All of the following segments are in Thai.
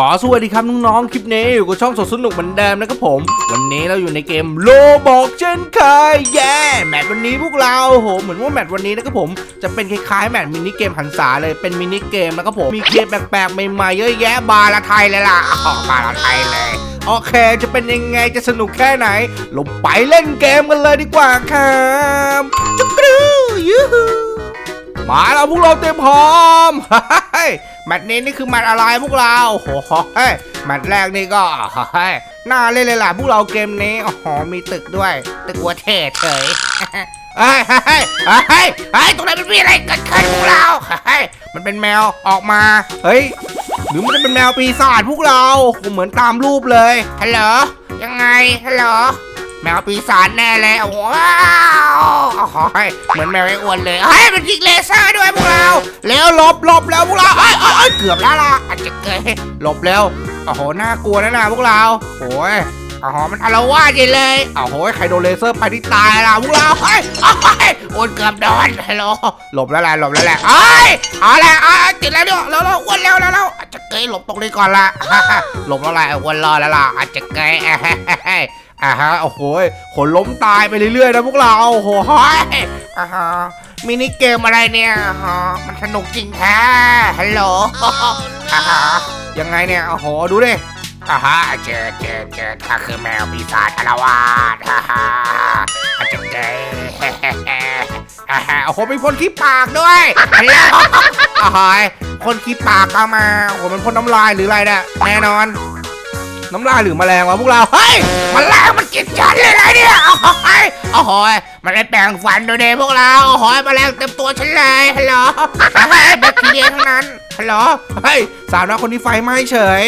ก่อสวัสดีครับน้องๆ คลิปนี้อยู่กับช่องสดสนุกเหมือนเดิมนะครับผม วันนี้เราอยู่ในเกมโลบอกเช่นเคยแย่แมตช์วันนี้พวกเราโหเหมือนว่าแมตช์วันนี้นะครับผมจะเป็นคล้ายๆแมตช์มินิเกมหันษาเลยเป็นมินิเกมนะครับผมมีเกมแปลกๆใหม่ๆเยอะแยะบาละไทยเลยล่ะอ๋อบาละไทยเลยโอเค จะเป็นยังไงจะสนุกแค่ไหนลงไปเล่นเกมกันเลยดีกว่าครับจุกรูยูฮูมาแล้วพวกเราเต็มพร้อมเฮ้ย แมตช์นี้นี่คือแมตช์อะไรพวกเราโอ้โหเฮ้ยแมตช์แรกนี่ก็เฮ้ยน่าเล่นเลยล่ะพวกเราเกมนี้โอ้โหมีตึกด้วย ตึกวัวเทศเฉยเฮ้ยเฮ้ยเฮ้ยเฮ้ยตรงนั้นมันมีอะไรเกิดขึ้นพวกเราเฮ้ยมันเป็นแมวออกมาเฮ้ยหรือมันจะเป็นแมวปีศาจพวกเราเหมือนตามรูปเลยฮัลโหลยังไงฮัลโหล แมวปีศาจแน่เลยว้าวโอ้โหเหมือนแมวไอ้อ้วนเลยเฮ้ยมันยิงเลเซอร์ด้วยพวกเราแล้วหลบหลบแล้วพวกเราเอ้ยเอ้ยเกือบแล้วล่ะอาจจะเกยหลบแล้วโอ้โหน่ากลัวนะนะพวกเราโอ้ยโอ้โหมันอารวาสใหญ่เลยโอ้โหใครโดนเลเซอร์ไปที่ตายล่ะพวกเราเฮ้ยเอ้ยอวนเกือบโดนฮัลโหลหลบแล้วแหละหลบแล้วแหละเอ้ยเอาละเอาละติดแล้วเนี่ยแล้วแล้วอ้วนแล้วแล้วแล้วอาจจะเกยหลบตรงนี้ก่อนละหลบแล้วแหละอ้วนรอแล้วล่ะอาจจะเกย อ่าฮะโอ้โหขนล้มตายไปเรื่อยๆนะพวกเราโอ้โหเฮ้ยอ่าฮะมินิเกมอะไรเนี่ยอ่าฮะมันสนุกจริงแท้ฮัลโหลอ่าฮะยังไงเนี่ยโอ้โหดูดิอ่าฮะเจอเจอเจอข้าคือแมวปีศาจอารวาสฮ่าฮ่าอาจจะเกยอ่าฮะโอ้โหมีพ่นขี้ปากด้วยฮัลโหลอ่าฮะพ่นขี้ปากก็มาโอ้โหมันพ่นน้ำลายหรืออะไรเนี่ยแน่นอน น้ำลายหรือแมลงวะพวกเรา เฮ้ยแมลงมันกินฉันเลยนะเนี่ยโอ้โหยโอ้โหยมันได้แปลงฟันดูเดพวกเราโอ้โหยแมลงเต็มตัวฉันเลยฮัลโหลเฮ้ยแบคทีเรียทั้งนั้นฮัลโหลเฮ้ยสาวน้อยคนนี้ไฟไหม้เฉย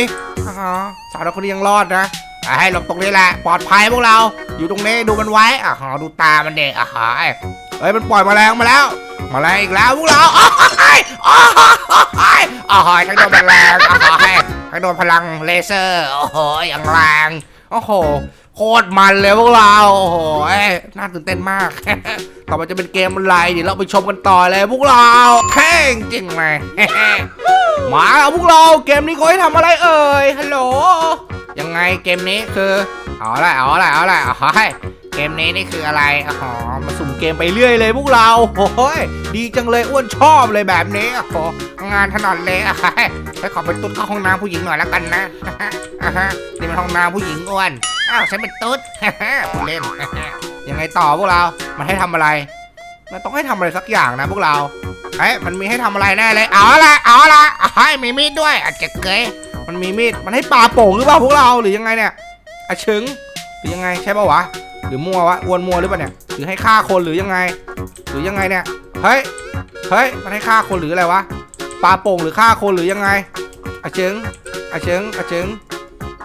อ๋อสาวน้อยคนนี้ยังรอดนะอะให้หลบตรงนี้แหละปลอดภัยพวกเรา อยู่ตรงนี้ดูมันไว้อะดูตามันเด็กอะเฮ้ยเฮ้ยมันปล่อยแมลงมาแล้ว แมลงอีกแล้วพวกเราโอ้ยโอ้ยโอ้ยทั้งโดนแมลงโอ้ยทั้งโดนพลังเลเซอร์โอ้โหอย่างแรงโอ้โหโคตรมันเลยพวกเราโอ้โหน่าตื่นเต้นมาก ต่อไปจะเป็นเกมอะไรเดี๋ยวเราไปชมกันต่อเลยพวกเราแข่งจริงไหมมาแล้วพวกเราเกมนี้เขาให้ทำอะไรเอ่ยฮัลโหลยังไงเกมนี้คือเอาละเอาละเอาละเอาให้ เกมนี้นี่คืออะไรอ๋อมาสุ่มเกมไปเรื่อยเลยพวกเราโอ้ยดีจังเลยอ้วนชอบเลยแบบนี้โอ้งานถนัดเลยอให้ขอไปตุ๊ดเข้าห้องน้ำผู้หญิงหน่อยแล้วกันนะอ่าฮะนี่มันห้องน้ำผู้หญิงอ้วนอ้าวฉันเป็นตุ๊ดพูดเล่นยังไงต่อพวกเรา มันให้ทำอะไร มันต้องให้ทำอะไรสักอย่างนะพวกเราเอ้ยมันมีให้ทำอะไรแน่เลยเอาละเอาละให้มีมีดด้วยอาจจะเกยมันมีมีดมันให้ปลาโป่งหรือเปล่าพวกเราหรือยังไงเนี่ยอาชึงหรือยังไงใช่ป่าวะ หรือมัววะอ้วนมัวหรือเปล่าเนี่ยหรือให้ฆ่าคนหรือยังไง หรือยังไงเนี่ยเฮ้ยเฮ้ยมันให้ฆ่าคนหรืออะไรวะปลาโป่งหรือฆ่าคนหรือยังไงอาเชิงอาเชิงอาเชิง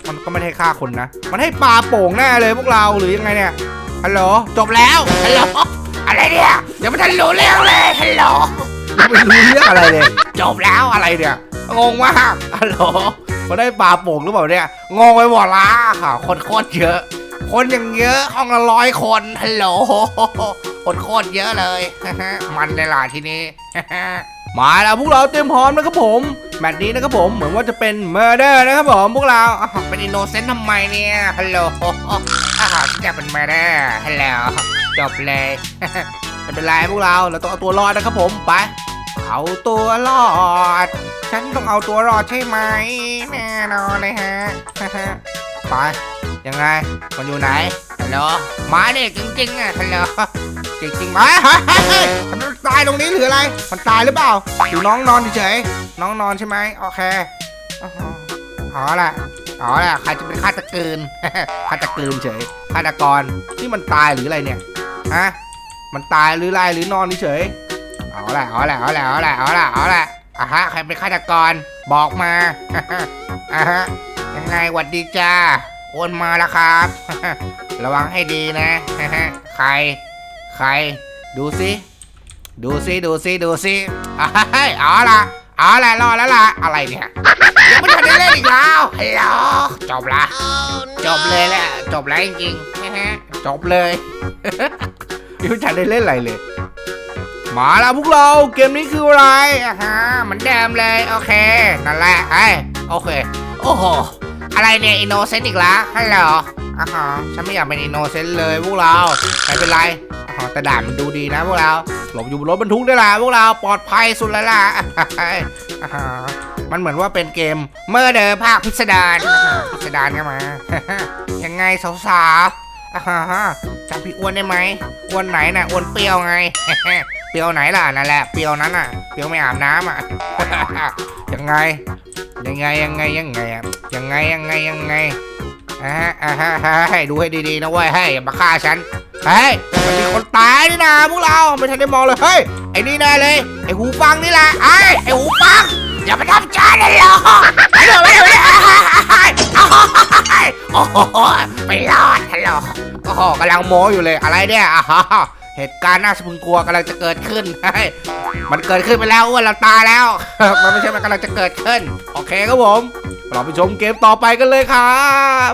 มันก็ไม่ได้ให้ฆ่าคนนะ มันให้ปลาโป่งแน่เลยพวกเราหรือยังไงเนี่ยฮัลโหลจบแล้วฮัลโหลอะไรเนี่ยเดี๋ยวไม่ทันรู้เรื่องเลยฮัลโหลยังไม่รู้เรื่องอะไรเลยจบแล้วอะไรเนี่ยงงมากฮัลโหลมาได้ปลาโป่งหรือเปล่าเนี่ยงงไปหมดละค่ะคนโคตรเยอะ คนอย่างเยอะห้องละร้อยคนฮัลโหลคนโคตรเยอะเลย มันเลยล่ะทีนี้ มาแล้วพวกเราเตรียมพร้อมนะครับผมแมตช์นี้นะครับผมเหมือนว่าจะเป็นเมอร์เดอร์นะครับผมพวกเราเป็นอินโนเซนต์ทำไมเนี่ยฮัลโหลอ้าวจะเป็นเมอร์เดอร์ฮัลโหลจบเลยไม่เป็นไรพวกเราเราต้องเอาตัวรอดนะครับผมไปเอาตัวรอด ฉันต้องเอาตัวรอดใช่ไหมแน่นอนเลยฮะไป ยังไงมันอยู่ไหนฮัลโหลมาเด็กจริงๆอะฮัลโหลจริงๆไหมเฮ้ยเฮ้ยเฮ้ยมันตายตรงนี้หรืออะไร มันตายหรือเปล่าหรือน้องนอนเฉยๆน้องนอนใช่ไหมโอเคอ๋ออ๋อแหละอ๋อแหละใครจะเป็นฆาตกรฆาตกรเฉยฆาตกรที่มันตายหรืออะไรเนี่ยฮะมันตายหรืออะไรหรือนอนเฉยๆเอาละเอาละเอาละเอาละเอาละเอาละอะฮะใครเป็นฆาตกรบอกมาอะฮะยังไงหวัดดีจ้า โอนมาแล้วครับ ระวังให้ดีนะ ใคร ใคร ดูสิ ดูสิ ดูสิ ดูสิอะเอาละเอาละรอแล้วล่ะ อะไรเนี่ยยังไม่ทันได้เล่นอีกแล้วฮัลโหลจบละ จบเลยแหละ จบแล้วจริงๆจบเลยยังไม่ทันได้เล่นอะไรเลยมาแล้วพวกเราเกมนี้คืออะไรอะฮะเหมือนเดิมเลย โอเค นั่นแหละไอ้ยโอเค โอโอ้โห อะไรเนี่ยอินโนเซนต์อีกแล้วฮัลโหลอ่าฮะฉันไม่อยากเป็นอินโนเซนต์เลยพวกเราไม่เป็นไรอ่าฮะแต่ด่านมันดูดีนะพวกเราหลบอยู่บนรถบรรทุกได้ละพวกเราปลอดภัยสุดแล้วล่ะอ่าฮะมันเหมือนว่าเป็นเกมเมื่อเดอภาคพิสดารพิสดารกันมา ยังไงสาวๆอ่าฮะจำพี่อ้วนได้ไหมอ้วนไหนน่ะอ้วนเปรี้ยวไงเปรี้ยวไหนล่ะนั่นแหละเปรี้ยวนั้นน่ะเปรี้ยวไม่อาบน้ำอะ ยังไง ยังไงยังไงยังไงยังไงยังไงยังไงอ่าฮะอ่าฮะฮะให้ดูให้ดีๆนะเว้ยให้อย่ามาฆ่าฉันเฮ้ยมันมีคนตายนี่นะพวกเราไม่ทันได้มองเลยเฮ้ยไอ้นี่แน่เลยไอ้หูฟังนี่แหละไอ้ไอ้หูฟังอย่ามาทำฉันเลยหรอไปเลยไปเลยโอ้โหไม่รอดฮัลโหลโอ้โหกำลังโมอยู่เลยอะไรเนี่ยอ่าฮะ เหตุการณ์น่าสะพรึงกลัวกำลังจะเกิดขึ้นมันเกิดขึ้นไปแล้วอ้วนเราตายแล้ว มันไม่ใช่มันกำลังจะเกิดขึ้น โอเคครับผม เราไปชมเกมต่อไปกันเลยครับ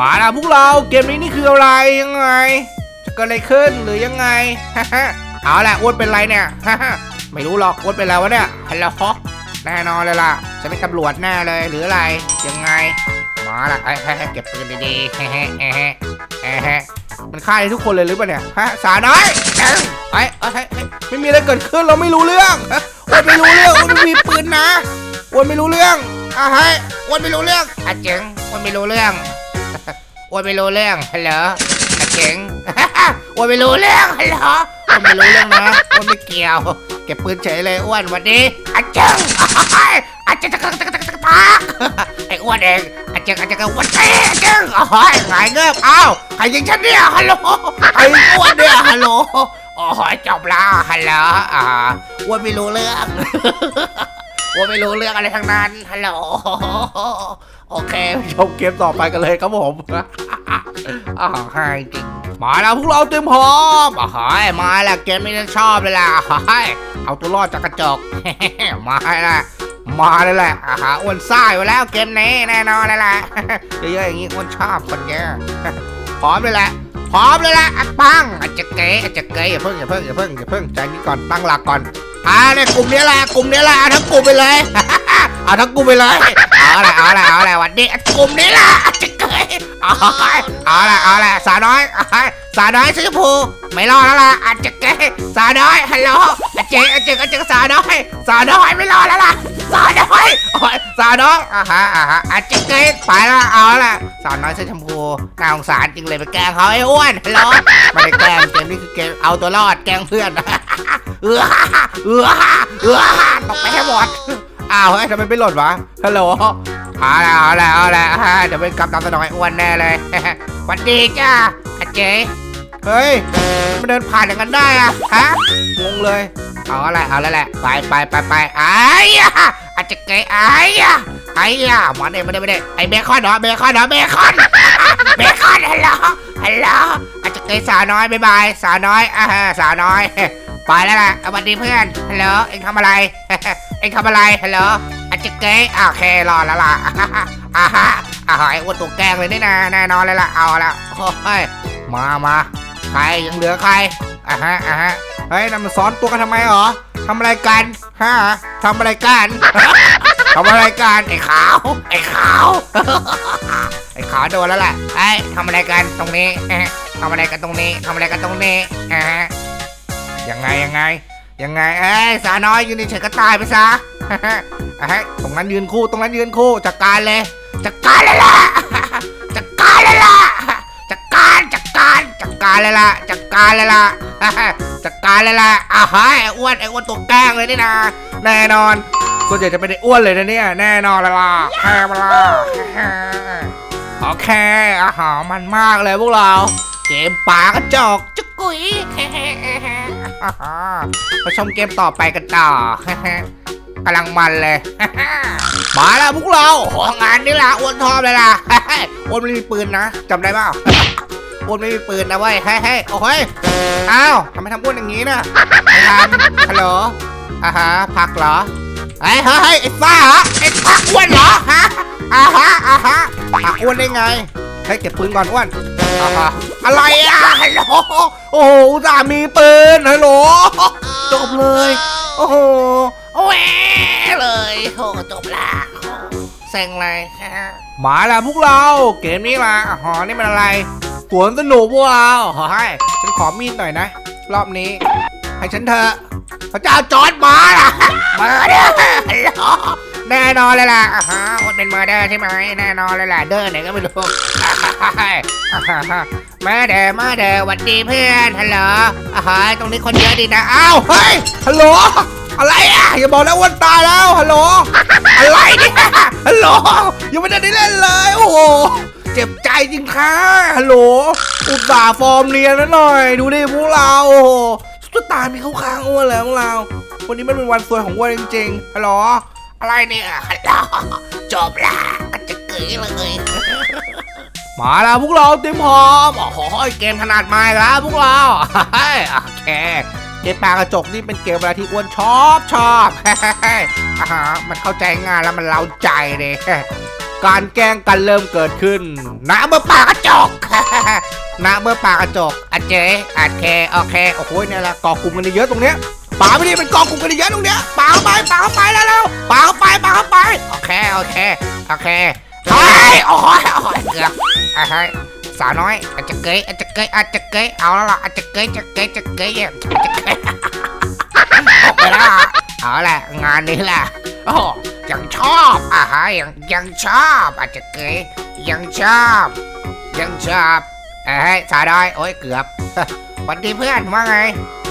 มาล้วพวกเราเกมนี้นี่คืออะไรยังไง จะเกิดอะไรขึ้นหรือยังไงเอาแหละอ้วนเป็นไรเนี่ยไม่รู้หรอกอ้วนเป็นอะไรวะเนี่ยฮัลโหลแน่นอนเลยล่ะจะเป็นตำรวจแน่เลยหรืออะไรยังไงมาละเอ้ยเฮ้ยเฮ้ยเก็บปืนดีๆ มันฆ่าได้ทุกคนเลยหรือเปล่าเนี่ยฮะสาน้อยเอ้ยเอ้ยเอ้ยเอ้ไม่มีอะไรเกิดขึ้นเราไม่รู้เรื่องฮะอ้วนไม่รู้เรื่องอ้วนไม่มีปืนนะอ้วนไม่รู้เรื่องอะเฮ้อ้วนไม่รู้เรื่องอะเจ๋งอ้วนไม่รู้เรื่องอ้วนไม่รู้เรื่องฮัลโหลอะเจ๋งอ้วนไม่รู้เรื่องฮัลโหลอ้วนไม่รู้เรื่องนะอ้วนไม่เกี่ยว เก็บปืนเฉยเลยอ้วนวันดีอะเจ๋ง อาจจะจะจะจะจะจะพักไอ้อ้วนเองอาจจะอาจจะกวันเต้จึงโอ้ยหายเงือบอ้าวใครยิงฉันเนี่ยฮัลโหลใครยิงอ้วนเนี่ยฮัลโหลโอ้ยจบแล้วฮัลโหลอ่าอ้วนไม่รู้เรื่องอ้วนไม่รู้เรื่องอะไรทั้งนั้นฮัลโหลโอเคชมเกมต่อไปกันเลยครับผมอ้าวให้จริงมาแล้วพวกเราเต็มพร้อมอ้าวมาแล้วเกมนี้ฉันชอบเลยล่ะอ้าวเอาตัวรอดจากกระจกมาแล้ว มาเลยแหละอาหาอ้วนซ่ายไปแล้วเกมนี้แน่นอนเลยแหละเยอะๆอย่างงี้อ้วนชอบคนเนี้ยพร้อมเลยแหละพร้อมเลยแหละอะปังอาจจะเก๋อาจจะเก๋อย่าเพิ่งอย่าเพิ่งอย่าเพิ่งอย่าเพิ่งใจนี้ก่อนตั้งหลักก่อนอ่าเนี่ยกลุ่มนี้แหละกลุ่มนี้แหละเอาทั้งกลุ่มไปเลยเอาทั้งกลุ่มไปเลยเอาละเอาละเอาละวันนี้กลุ่มนี้แหละอาจจะเก๋เอาละเอาละสาวน้อยสาวน้อยสีชมพูไม่รอดแล้วล่ะอาจจะเก๋สาวน้อยฮัลโหลอาจจะอาจจะอาจจะสาวน้อยสาวน้อยไม่รอดแล้วล่ะ สาวน้อยโอ้ยสาวน้อยอ่าฮะอ่าฮะอาจจะเกยไปละเอาละสาวน้อยเสื้อชมพูน่าสงสารจริงเลยไปแกล้งเขาไอ้อ้วนฮัลโหลไม่ได้แกล้งเกมนี้คือเกมเอาตัวรอดแกล้งเพื่อนเออเออเออตกไปให้หมดอ้าวเฮ้ยทำไมไม่หล่นวะฮัลโหลเอาละเอาละเอาละเดี๋ยวเป็นกลับตามสนองไอ้อ้วนแน่เลยหวันดีจ้าอาเจ๊เฮ้ยมันเดินผ่านอย่างนั้นได้อะฮะงงเลย เอาอะไรเอาแล้วแหละไปไปไปไปไอ้ยะอาจจะเกยไอ้ยะไอ้ยะมาเนี่ยมาเนี่ยมาเนี่ยไอ้เบคอนเหรอเบคอนเหรอเบคอนเบคอนฮัลโหลฮัลโหลอาจจะเกยสาวน้อยบายบายสาวน้อยอ่าฮะสาวน้อยไปแล้วล่ะสวัสดีเพื่อนฮัลโหลเอ็งทำอะไรเอ็งทำอะไรฮัลโหลอาจจะเกยโอเครอแล้วล่ะอ่าฮะอ่าฮะไอ้อ้วนตัวแกงเลยนี่นะแน่นอนเลยล่ะเอาละโอ้ยมามาใครยังเหลือใคร อ่าฮะอ่าฮะเฮ้ยนั่นมันซ้อนตัวกันทำไมหรอทำอะไรกันฮะทำอะไรกันทำอะไรกันไอ้ขาว ไอ้ขาว ไอ้ขาวโดนแล้วแหละไอ้ยทำอะไรกันตรงนี้ทำอะไรกันตรงนี้ทำอะไรกันตรงนี้อ่าฮะยังไงยังไงยังไงเอ้ยสาน้อยยืนเฉยก็ตายไปซะเฮ้ยตรงนั้นยืนคู่ตรงนั้นยืนคู่จัดการเลยจัดการเลยล่ะจัดการเลยล่ะจัดการจัดการจัดการเลยล่ะจัดการเลยล่ะ จัดการเลยล่ะอ้าวเฮ้ยไอ้อ้วนไอ้อ้วนตัวแกล้งเลยนี่นะแน่นอนส่วนใหญ่จะเป็นไอ้อ้วนเลยนะเนี่ยแน่นอนเลยล่ะแค่มาล่ะโอเคอาหารมันมากเลยพวกเรา เกมป่ากระจอกจุกุยมาชมเกมต่อไปกันต่อกำลังมันเลย มาแล้วพวกเราของานนี่แหละอ้วนทอมเลยล่ะอ้วนม่มีปืนนะจำได้เปล่า อ้วนไม่มีปืนนะเว้ยเฮ้ยเฮ้ยโอ้ยอ้าวทำไมทำอ้วนอย่างนี้นะไม่ทำฮัลโหลอ่าฮะผักเหรอเฮ้เฮ้ยไอ้ฟ้าเหรอไอ้ผักอ้วนเหรอฮะอ่าฮะอ่าฮะผักอ้วนได้ไงเฮ้ยเก็บปืนก่อนอ้วนอ่าฮะอะไรอะฮัลโหลโอ้โหสามีปืนฮัลโหลจบเลย โอ้โหแหวเลยโอ้จบละ เซ็งเลยมาแล้วพวกเรา เกมนี้ละอ๋อนี่มันอะไรสวนสนุกพวกเราเฮ้ยฉันขอมีดหน่อยนะ รอบนี้ ให้ฉันเถอะพระเจ้าจอดมาล่ะมาเด้อแน่นอนเลยล่ะฮะมันเป็นมาเดอร์ใช่ไหมแน่นอนเลยล่ะเดอร์ไหนก็ไม่รู้อ่าฮะอ่าฮะมาเดอมาเดอหวัดดีเพื่อนฮัลโหลอ่าฮะตรงนี้คนเยอะดีนะอ้าวเฮ้ยฮัลโหล อะไรอะอย่าบอกนะอ้วันตายแล้วฮัลโหลอะไรเนี่ยฮัลโหลยังไม่ได้ได้เล่นเลยโอ้โหเจ็บใจจริงค่ะฮัลโหลอุตส่าห์ฟอร์มเนียนแล้วหน่อย ดูดิพวกเราโอ้โหสุดตามีเข้าข้างอ้วนแล้วพวกเรา วันนี้มันเป็นวันสวยของอ้วนจริงๆฮัลโหลอะไรเนี่ยฮัลโหลจบละจะเกยเลยมาแล้วพวกเราเต็มพร้อมโอ้โหเกมถนัดมาอีกแล้วพวกเราโอเค เกมปลากระจกนี่เป็นเกมเวลาที่อ้วนชอบชอบอ่าฮะมันเข้าใจง่ายแล้วมันเล้าใจเลยการแกล้งกันเริ่มเกิดขึ้นณเมื่อปากกระจกณเมื่อปากกระจกอเจ๊อะเคโอเคโอ้โหเนี่ยละกอกลุ่มกันเยอะตรงเนี้ยป่าไม่ดีเป็นกอกลุ่มกันเยอะตรงเนี้ยป่าเข้าไปป่าเข้าไปแล้วแล้วป่าเข้าไปป่าเข้าไปโอเคโอเคโอเคเฮ้ยโอ้ยโอ้ยเกือบอะเฮ้ สาวน้อยอาจจะเกยอาจจะเกยอาจจะเกยเอาแล้วล่ะอาจจะเกยจะเกยจะเกยออาจจะเกยออกไปแล้วอะเอาละงานนี้แหละโอ้ยังชอบอะฮะยังยังชอบอาจจะเกยยังชอบยังชอบเอ้ยสาวน้อยโอ้ยเกือบสวัสดีเพื่อนว่าไง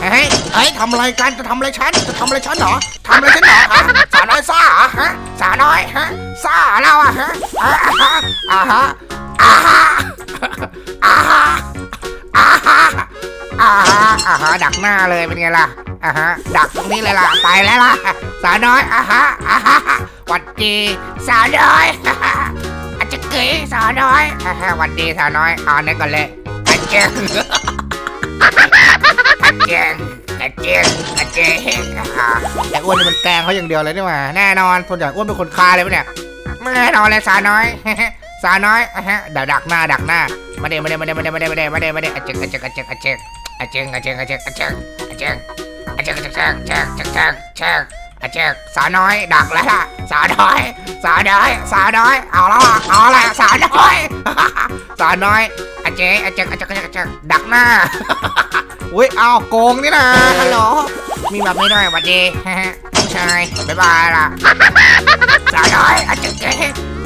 เฮ้ยเฮ้ยทำอะไรกันจะทำอะไรฉันจะทำอะไรฉันเหรอทำอะไรฉันเหรอฮะสาวน้อยซ่าเหรอฮะสาวน้อยฮะซ่าเราอะฮะอ่าฮะอ่าฮะ อาฮะอาฮะอาฮะอาฮะดักหน้าเลยเป็นไงล่ะอ่าฮะดักตรงนี้เลยล่ะไปแล้วล่ะสาวน้อยอ่าฮะอ่าฮะหวัดดีสาวน้อยอาจจะเกยสาวน้อยอ่าฮะหวัดดีสาวน้อยเอาเนี่ก่อนเลยอาเจงอาเจงอาเจงอาเจงอ่าไอ้วนนี่มันแกงเขาอย่างเดียวเลยนี่หว่าแน่นอนส่วนใหญ่อ้วนเป็นคนฆ่าเลยปะเนี่ยแน่นอนเลยสาวน้อย สาวน้อยอะฮะเดี๋ยวดักหน้าดักหน้ามาเดมาเดมาเดมาเดมาเดมาเดมาเดมาเดอาเจงอาเจงอาเจงอาเจงอาเจงอาเจงอาเจงอาเจงอาเจงอาเจงอาเจงอาเจงอาเจงอาเจงอาเจงสาวน้อยดักแล้วล่ะสาวน้อยสาวน้อยสาวน้อยเอาแล้วอะเอาละสาวน้อยสาวน้อยอาเจงอาเจงอาเจงอาเจงดักหน้าอุ้ยเอาโกงนี่นะฮัลโหลมีแบบนี้ด้วยสวัสดีฮะฮะผู้ชายบ๊ายบายล่ะสาวน้อยอาจจะเก๋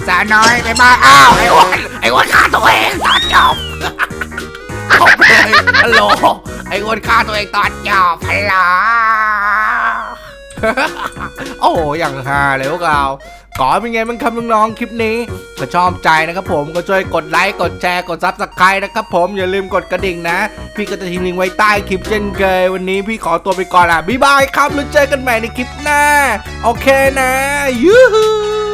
สาวน้อยบ๊ายบายอ้าวไอ้อ้วนไอ้อ้วนฆ่าตัวเองตอนจบจบเลยฮัลโหลไอ้อ้วนฆ่าตัวเองตอนจบฮัลโหลโอ้โหอย่างฮาเลยพวกเราก่อนเป็นไงบ้างครับน้องๆคลิปนี้ก็ชอบใจนะครับผมก็ช่วยกดไลค์กดแชร์กดซับสไครต์นะครับผมอย่าลืมกดกระดิ่งนะ พี่ก็จะทิ้งลิงก์ไว้ใต้คลิปเช่นเคยวันนี้พี่ขอตัวไปก่อนอะบ๊ายบายครับแล้วเจอกันใหม่ในคลิปหน้า โอเคนะยูฮู